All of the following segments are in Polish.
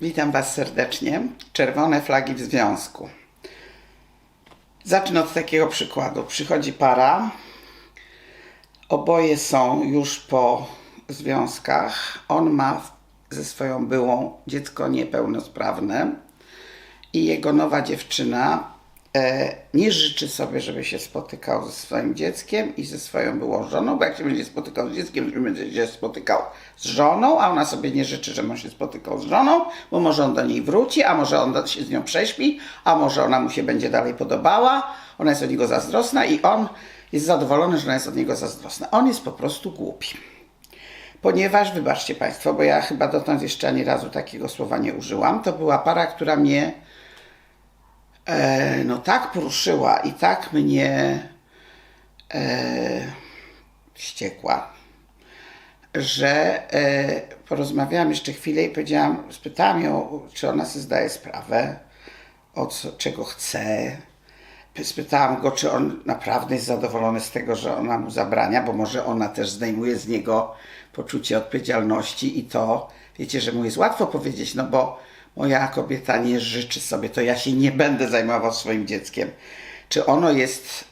Witam Was serdecznie. Czerwone flagi w związku. Zacznę od takiego przykładu. Przychodzi para, oboje są już po związkach. On ma ze swoją byłą dziecko niepełnosprawne i jego nowa dziewczyna nie życzy sobie, żeby się spotykał ze swoim dzieckiem i ze swoją byłą żoną, bo jak się będzie spotykał z dzieckiem, to będzie się spotykał z żoną, a ona sobie nie życzy, żeby on się spotykał z żoną, bo może on do niej wróci, a może on się z nią prześpi, a może ona mu się będzie dalej podobała, ona jest od niego zazdrosna i on jest zadowolony, że ona jest od niego zazdrosna. On jest po prostu głupi. Ponieważ, wybaczcie Państwo, bo ja chyba dotąd jeszcze ani razu takiego słowa nie użyłam, to była para, która mnie e, no tak poruszyła i tak mnie e, wściekła, że e, porozmawiałam jeszcze chwilę i powiedziałam, spytałam ją, czy ona sobie zdaje sprawę, o co, czego chce. Spytałam go, czy on naprawdę jest zadowolony z tego, że ona mu zabrania, bo może ona też zdejmuje z niego poczucie odpowiedzialności i to, wiecie, że mu jest łatwo powiedzieć, no bo moja kobieta nie życzy sobie, to ja się nie będę zajmował swoim dzieckiem. Czy ono jest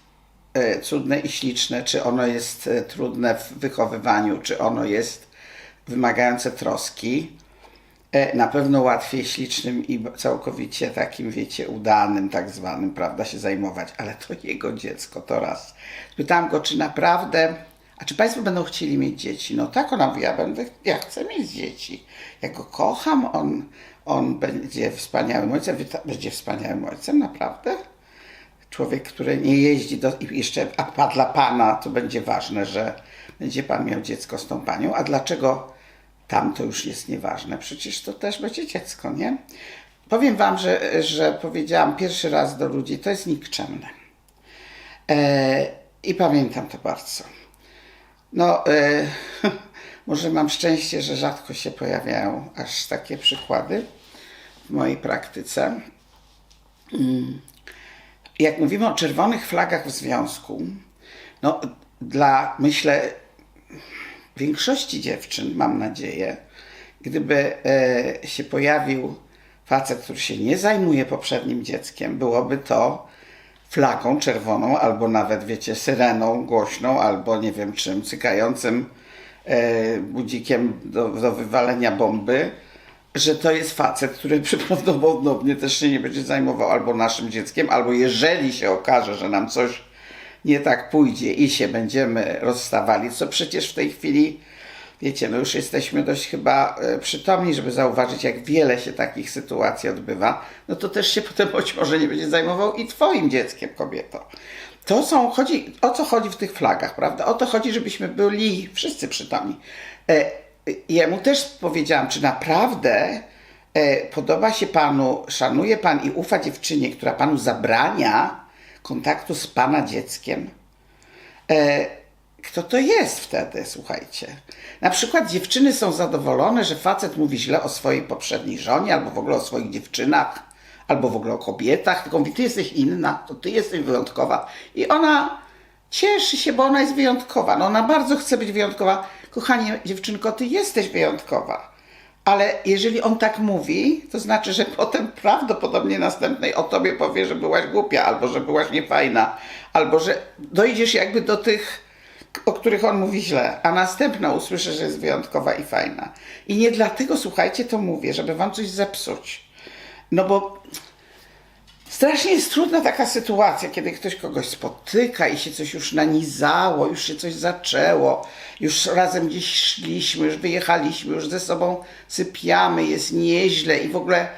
e, cudne i śliczne, czy ono jest e, trudne w wychowywaniu, czy ono jest wymagające troski. E, Na pewno łatwiej ślicznym i całkowicie takim, wiecie, udanym, tak zwanym, prawda, się zajmować, ale to jego dziecko, to raz. Pytałam go, czy naprawdę, a czy Państwo będą chcieli mieć dzieci? No tak, ona mówi, ja będę, ja chcę mieć dzieci. Ja go kocham, on, on będzie wspaniałym ojcem, będzie wspaniałym ojcem, naprawdę? człowiek, który nie jeździ do, i jeszcze, a dla pana to będzie ważne, że będzie pan miał dziecko z tą panią, a dlaczego tam to już jest nieważne? Przecież to też będzie dziecko, nie? Powiem wam, że, że powiedziałam pierwszy raz do ludzi, to jest nikczemne. E, I pamiętam to bardzo. No, e, może mam szczęście, że rzadko się pojawiają aż takie przykłady w mojej praktyce. Jak mówimy o czerwonych flagach w związku, no dla, myślę, większości dziewczyn, mam nadzieję, gdyby e, się pojawił facet, który się nie zajmuje poprzednim dzieckiem, byłoby to flagą czerwoną, albo nawet, wiecie, syreną głośną, albo nie wiem czym, cykającym budzikiem do, do wywalenia bomby, że to jest facet, który prawdopodobnie też się nie będzie zajmował albo naszym dzieckiem, albo jeżeli się okaże, że nam coś nie tak pójdzie i się będziemy rozstawali, co przecież w tej chwili, wiecie, no już jesteśmy dość chyba e, przytomni, żeby zauważyć, jak wiele się takich sytuacji odbywa, no to też się potem być może nie będzie zajmował i twoim dzieckiem, kobieto. To są, chodzi, o co chodzi w tych flagach, prawda? O to chodzi, żebyśmy byli wszyscy przytomni. E, jemu też powiedziałam, czy naprawdę e, podoba się panu, szanuje pan i ufa dziewczynie, która panu zabrania kontaktu z pana dzieckiem? E, kto to jest wtedy, słuchajcie? Na przykład dziewczyny są zadowolone, że facet mówi źle o swojej poprzedniej żonie, albo w ogóle o swoich dziewczynach, albo w ogóle o kobietach, tylko mówi, ty jesteś inna, to ty jesteś wyjątkowa. I ona cieszy się, bo ona jest wyjątkowa. No ona bardzo chce być wyjątkowa. Kochanie dziewczynko, ty jesteś wyjątkowa. Ale jeżeli on tak mówi, to znaczy, że potem prawdopodobnie następnej o tobie powie, że byłaś głupia, albo że byłaś niefajna, albo że dojdziesz jakby do tych, o których on mówi źle, a następna usłyszy, że jest wyjątkowa i fajna. I nie dlatego, słuchajcie, to mówię, żeby wam coś zepsuć. No bo Strasznie jest trudna taka sytuacja, kiedy ktoś kogoś spotyka i się coś już nanizało, już się coś zaczęło, już razem gdzieś szliśmy, już wyjechaliśmy, już ze sobą sypiamy, jest nieźle i w ogóle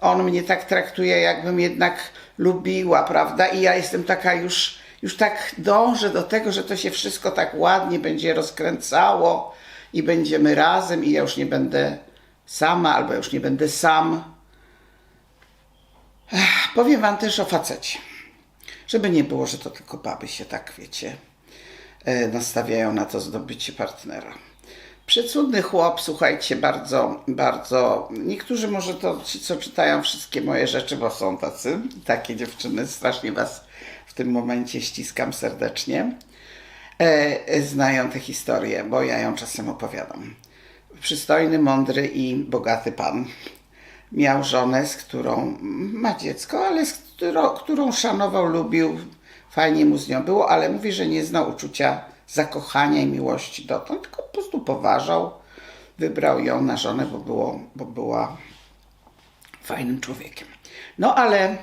on mnie tak traktuje, jakbym jednak lubiła, prawda? I ja jestem taka już, już tak dążę do tego, że to się wszystko tak ładnie będzie rozkręcało i będziemy razem i ja już nie będę sama, albo już nie będę sam. Powiem wam też o facecie. Żeby nie było, że to tylko baby się tak, wiecie, e, nastawiają na to zdobycie partnera. Przecudny chłop, słuchajcie, bardzo, bardzo. Niektórzy może to ci, co czytają wszystkie moje rzeczy, bo są tacy, takie dziewczyny, strasznie was tym momencie ściskam serdecznie. E, znają tę historię, bo ja ją czasem opowiadam. Przystojny, mądry i bogaty pan miał żonę, z którą ma dziecko, ale z którą, którą szanował, lubił, fajnie mu z nią było, ale mówi, że nie znał uczucia zakochania i miłości dotąd, tylko po prostu poważał, wybrał ją na żonę, bo, było, bo była fajnym człowiekiem. No ale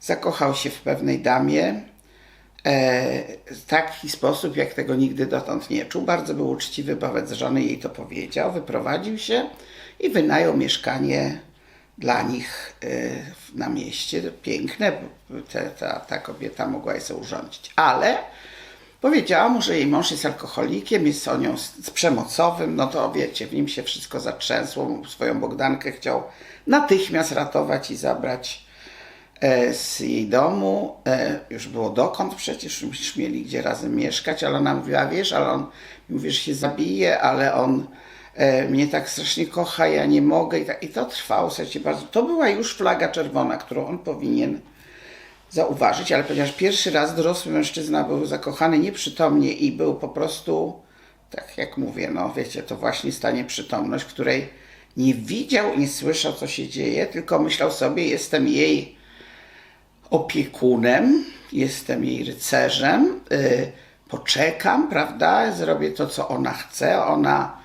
zakochał się w pewnej damie w taki sposób, jak tego nigdy dotąd nie czuł. Bardzo był uczciwy wobec żony, jej to powiedział, wyprowadził się i wynajął mieszkanie dla nich e, na mieście. Piękne, te, ta, ta kobieta mogła je sobie urządzić. Ale powiedziała mu, że jej mąż jest alkoholikiem, jest o nią z, z przemocowym, no to wiecie, w nim się wszystko zatrzęsło. Swoją Bogdankę chciał natychmiast ratować i zabrać e, z jej domu. E, Już było dokąd przecież, już mieli gdzie razem mieszkać, ale ona mówiła, wiesz, ale on mówi, że się zabije, ale on e, mnie tak strasznie kocha, ja nie mogę. I, tak, i to trwało, słuchajcie, bardzo. To była już flaga czerwona, którą on powinien zauważyć, ale ponieważ pierwszy raz dorosły mężczyzna był zakochany nieprzytomnie i był po prostu, tak jak mówię, no wiecie, to właśnie stanie przytomność, której nie widział, nie słyszał, co się dzieje, tylko myślał sobie, jestem jej opiekunem, jestem jej rycerzem, y, poczekam, prawda, zrobię to, co ona chce, ona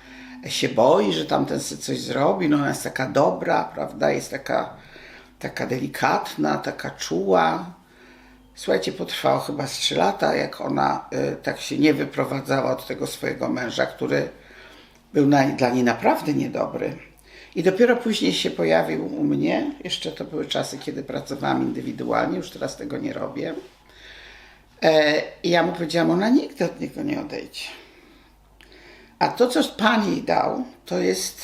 się boi, że tamten coś zrobi, no ona jest taka dobra, prawda, jest taka, taka delikatna, taka czuła. Słuchajcie, potrwało chyba z trzy lata, jak ona y, tak się nie wyprowadzała od tego swojego męża, który był dla niej naprawdę niedobry. I dopiero później się pojawił u mnie. Jeszcze to były czasy, kiedy pracowałam indywidualnie, już teraz tego nie robię. E, I ja mu powiedziałam, ona nigdy od niego nie odejdzie. A to, co Pan jej dał, to jest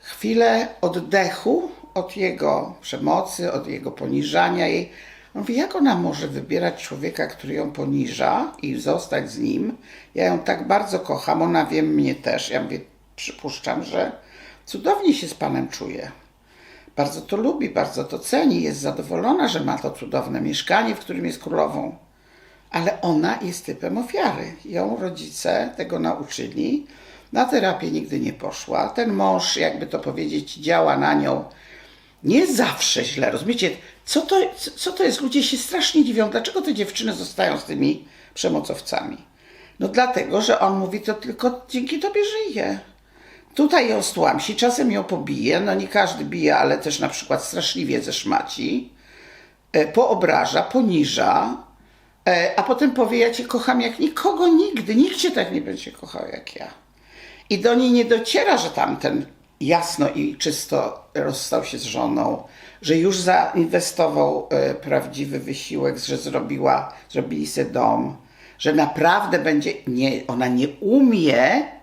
chwilę oddechu od jego przemocy, od jego poniżania jej. On mówi, jak ona może wybierać człowieka, który ją poniża i zostać z nim? Ja ją tak bardzo kocham, ona wie mnie też. Ja mówię, przypuszczam, że cudownie się z Panem czuje. Bardzo to lubi, bardzo to ceni, jest zadowolona, że ma to cudowne mieszkanie, w którym jest królową. Ale ona jest typem ofiary. Ją rodzice tego nauczyli. Na terapię nigdy nie poszła. Ten mąż, jakby to powiedzieć, działa na nią nie zawsze źle. Rozumiecie, co to, co to jest? Ludzie się strasznie dziwią, dlaczego te dziewczyny zostają z tymi przemocowcami. No dlatego, że on mówi, to tylko dzięki tobie żyje. Tutaj ją stłamsi, czasem ją pobije, no nie każdy bije, ale też na przykład straszliwie ze szmaci, e, poobraża, poniża, e, a potem powie, ja cię kocham jak nikogo nigdy, nikt cię tak nie będzie kochał jak ja. I do niej nie dociera, że tamten jasno i czysto rozstał się z żoną, że już zainwestował e, prawdziwy wysiłek, że zrobiła, zrobili sobie dom, że naprawdę będzie, nie, ona nie umie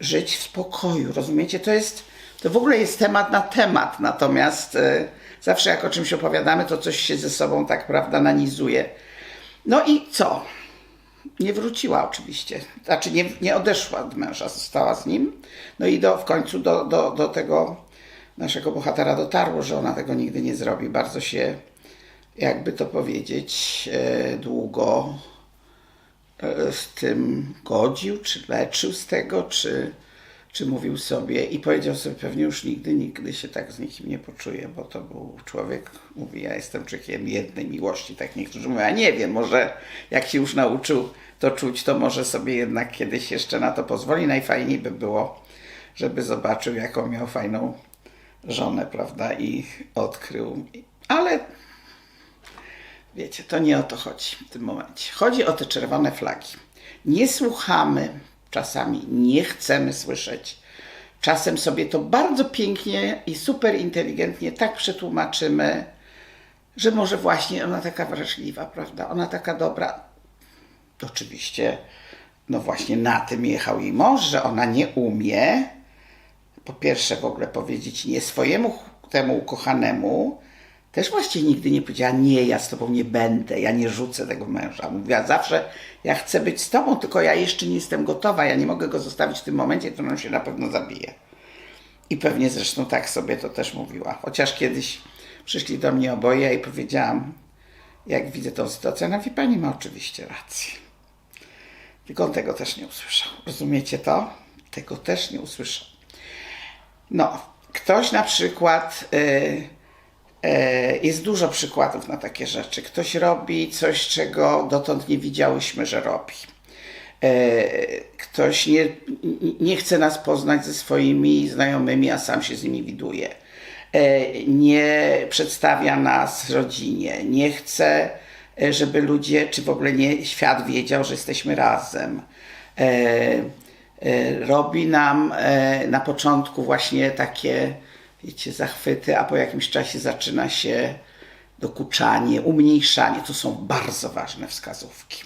żyć w spokoju, rozumiecie? To jest, to w ogóle jest temat na temat, natomiast e, zawsze jak o czymś opowiadamy, to coś się ze sobą tak, prawda, nanizuje. No i co? Nie wróciła oczywiście. Znaczy nie, nie odeszła od męża, została z nim. No i do, w końcu do, do, do tego naszego bohatera dotarło, że ona tego nigdy nie zrobi. Bardzo się, jakby to powiedzieć, e, długo z tym godził, czy leczył z tego, czy, czy mówił sobie i powiedział sobie pewnie już nigdy, nigdy się tak z nikim nie poczuje, bo to był człowiek, mówi, ja jestem człowiekiem jednej miłości, tak niektórzy mówią, a nie wiem, może jak się już nauczył to czuć, to może sobie jednak kiedyś jeszcze na to pozwoli. Najfajniej by było, żeby zobaczył, jaką miał fajną żonę, prawda, i odkrył. Ale wiecie, to nie o to chodzi w tym momencie. Chodzi o te czerwone flagi. Nie słuchamy, czasami nie chcemy słyszeć. Czasem sobie to bardzo pięknie i super inteligentnie tak przetłumaczymy, że może właśnie ona taka wrażliwa, prawda? Ona taka dobra. Oczywiście, no właśnie na tym jechał jej mąż, że ona nie umie, po pierwsze w ogóle powiedzieć nie swojemu temu ukochanemu, też właściwie nigdy nie powiedziała, nie, ja z tobą nie będę, ja nie rzucę tego męża. Mówiła zawsze, ja chcę być z tobą, tylko ja jeszcze nie jestem gotowa, ja nie mogę go zostawić w tym momencie, to on się na pewno zabije. I pewnie zresztą tak sobie to też mówiła. Chociaż kiedyś przyszli do mnie oboje i powiedziałam, jak widzę tą sytuację, ona wie, pani ma oczywiście rację. Tylko on tego też nie usłyszał. Rozumiecie to? Tego też nie usłyszał. No, ktoś na przykład, e, jest dużo przykładów na takie rzeczy. Ktoś robi coś, czego dotąd nie widziałyśmy, że robi. E, ktoś nie, nie chce nas poznać ze swoimi znajomymi, a sam się z nimi widuje. E, nie przedstawia nas rodzinie, nie chce, e, żeby ludzie, czy w ogóle nie świat wiedział, że jesteśmy razem. E, e, robi nam e, na początku właśnie takie, wiecie, zachwyty, a po jakimś czasie zaczyna się dokuczanie, umniejszanie. To są bardzo ważne wskazówki.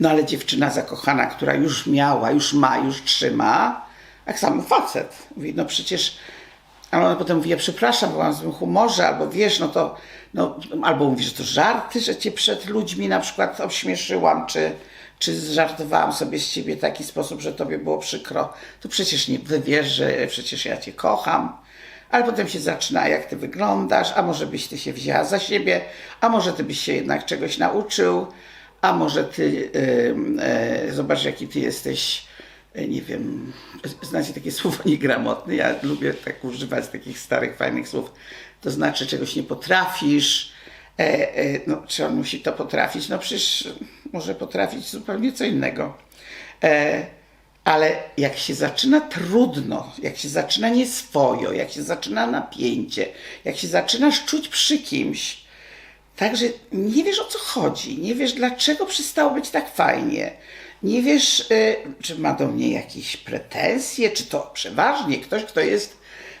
No ale dziewczyna zakochana, która już miała, już ma, już trzyma, tak samo facet. Mówi, no przecież, ale ona potem mówi, ja przepraszam, byłam w złym humorze, albo wiesz, no to, no, albo mówi, że to żarty, że cię przed ludźmi na przykład obśmieszyłam, czy, czy zżartowałam sobie z ciebie w taki sposób, że tobie było przykro. To przecież nie wy wiesz, że przecież ja cię kocham. Ale potem się zaczyna, jak ty wyglądasz, a może byś ty się wzięła za siebie, a może ty byś się jednak czegoś nauczył, a może ty, y, y, zobacz jaki ty jesteś, y, nie wiem, znacie takie słowo niegramotne, ja lubię tak używać takich starych, fajnych słów, to znaczy czegoś nie potrafisz, e, e, no czy on musi to potrafić, no przecież może potrafić zupełnie co innego. E, ale jak się zaczyna trudno, jak się zaczyna nieswojo, jak się zaczyna napięcie, jak się zaczynasz czuć przy kimś, Także nie wiesz o co chodzi, nie wiesz dlaczego przestało być tak fajnie. Nie wiesz, y, czy ma do mnie jakieś pretensje, czy to przeważnie ktoś, kto jest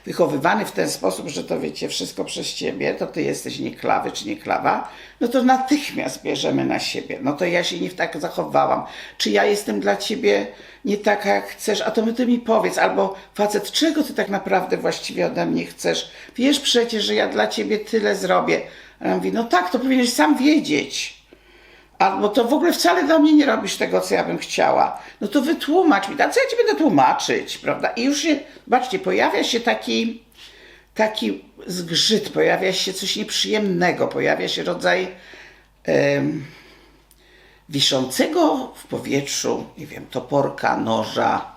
wychowywany w ten sposób, że to wiecie, wszystko przez ciebie, to ty jesteś nieklawy czy nieklawa, no to natychmiast bierzemy na siebie. No to ja się nie tak zachowałam. Czy ja jestem dla ciebie nie taka, jak chcesz, a to my ty mi powiedz, albo facet, czego ty tak naprawdę właściwie ode mnie chcesz? Wiesz przecież, że ja dla ciebie tyle zrobię. A ja mówię, no tak, to powinieneś sam wiedzieć. Albo to w ogóle wcale dla mnie nie robisz tego, co ja bym chciała. No to wytłumacz mi, a co ja ci będę tłumaczyć, prawda? I już się, zobaczcie, pojawia się taki, taki zgrzyt, pojawia się coś nieprzyjemnego, pojawia się rodzaj em, wiszącego w powietrzu, nie wiem, toporka, noża,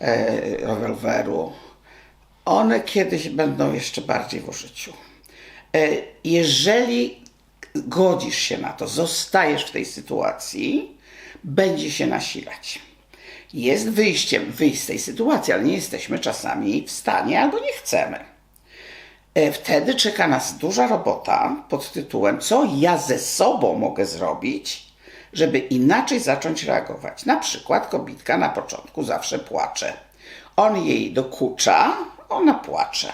e, rewolweru. One kiedyś będą jeszcze bardziej w użyciu. E, jeżeli godzisz się na to, zostajesz w tej sytuacji, będzie się nasilać. Jest wyjściem, wyjść z tej sytuacji, ale nie jesteśmy czasami w stanie albo nie chcemy. E, Wtedy czeka nas duża robota pod tytułem, co ja ze sobą mogę zrobić, żeby inaczej zacząć reagować. Na przykład kobitka na początku zawsze płacze. On jej dokucza, ona płacze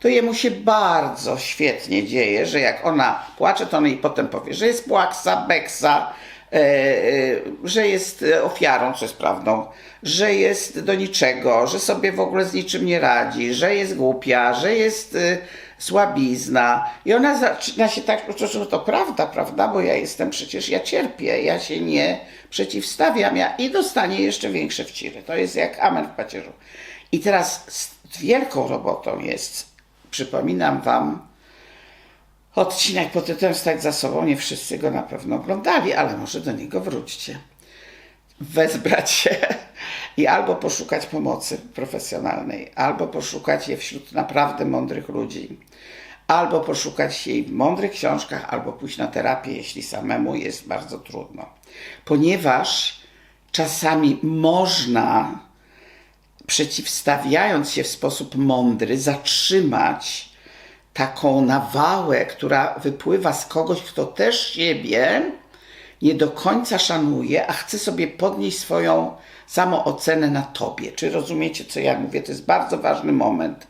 to jemu się bardzo świetnie dzieje, że jak ona płacze, to on jej potem powie, że jest płaksa, beksa, e, e, że jest ofiarą, co jest prawdą, że jest do niczego, że sobie w ogóle z niczym nie radzi, że jest głupia, że jest e, słabizna. I ona zaczyna się tak, że to prawda, prawda, bo ja jestem przecież, ja cierpię, ja się nie przeciwstawiam, ja i dostanie jeszcze większe wciry. To jest jak amen w pacierzu. I teraz wielką robotą jest przypominam Wam odcinek pod tytułem Stać za sobą. Nie wszyscy go na pewno oglądali, ale może do niego wróćcie. Wezbrać się i albo poszukać pomocy profesjonalnej, albo poszukać jej wśród naprawdę mądrych ludzi, albo poszukać jej w mądrych książkach, albo pójść na terapię, jeśli samemu jest bardzo trudno. Ponieważ czasami można przeciwstawiając się w sposób mądry, zatrzymać taką nawałę, która wypływa z kogoś, kto też siebie nie do końca szanuje, a chce sobie podnieść swoją samoocenę na tobie. Czy rozumiecie, co ja mówię? To jest bardzo ważny moment.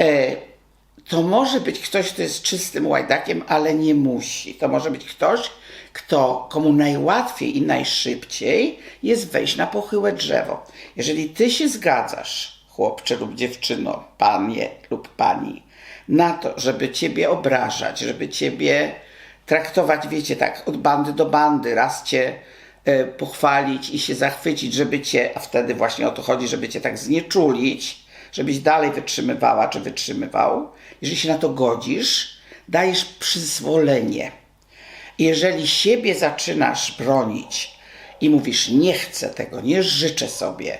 E, to może być ktoś, kto jest czystym łajdakiem, ale nie musi. To może być ktoś, kto, komu najłatwiej i najszybciej jest wejść na pochyłe drzewo. Jeżeli ty się zgadzasz, chłopcze lub dziewczyno, panie lub pani, na to, żeby ciebie obrażać, żeby ciebie traktować, wiecie, tak, od bandy do bandy, raz cię e, pochwalić i się zachwycić, żeby cię, a wtedy właśnie o to chodzi, żeby cię tak znieczulić, żebyś dalej wytrzymywała czy wytrzymywał. Jeżeli się na to godzisz, dajesz przyzwolenie. Jeżeli siebie zaczynasz bronić i mówisz, nie chcę tego, nie życzę sobie,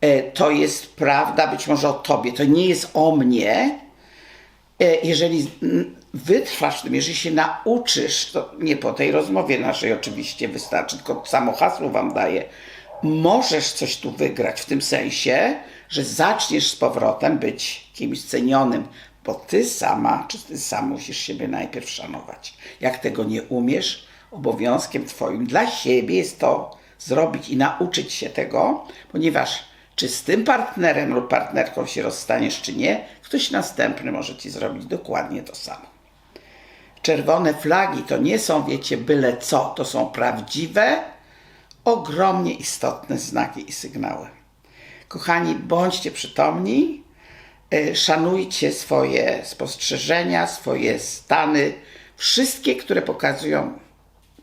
e, to jest prawda być może o tobie, to nie jest o mnie. E, Jeżeli wytrwasz w tym, jeżeli się nauczysz, to nie po tej rozmowie naszej oczywiście wystarczy, tylko samo hasło wam daję, możesz coś tu wygrać w tym sensie, że zaczniesz z powrotem być kimś cenionym, bo ty sama, czy ty sam musisz siebie najpierw szanować. Jak tego nie umiesz, obowiązkiem twoim dla siebie jest to zrobić i nauczyć się tego, ponieważ czy z tym partnerem lub partnerką się rozstaniesz, czy nie, ktoś następny może ci zrobić dokładnie to samo. Czerwone flagi to nie są, wiecie, byle co, to są prawdziwe, ogromnie istotne znaki i sygnały. Kochani, bądźcie przytomni, e, szanujcie swoje spostrzeżenia, swoje stany, wszystkie, które pokazują,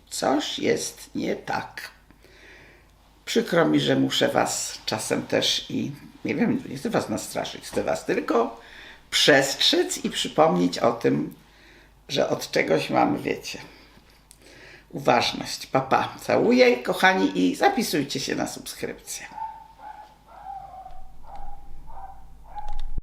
coś jest nie tak. Przykro mi, że muszę Was czasem też i nie wiem, nie chcę Was nastraszyć, chcę Was tylko przestrzec i przypomnieć o tym, że od czegoś mamy, wiecie, uważność. Papa, całuję, kochani, i zapisujcie się na subskrypcję.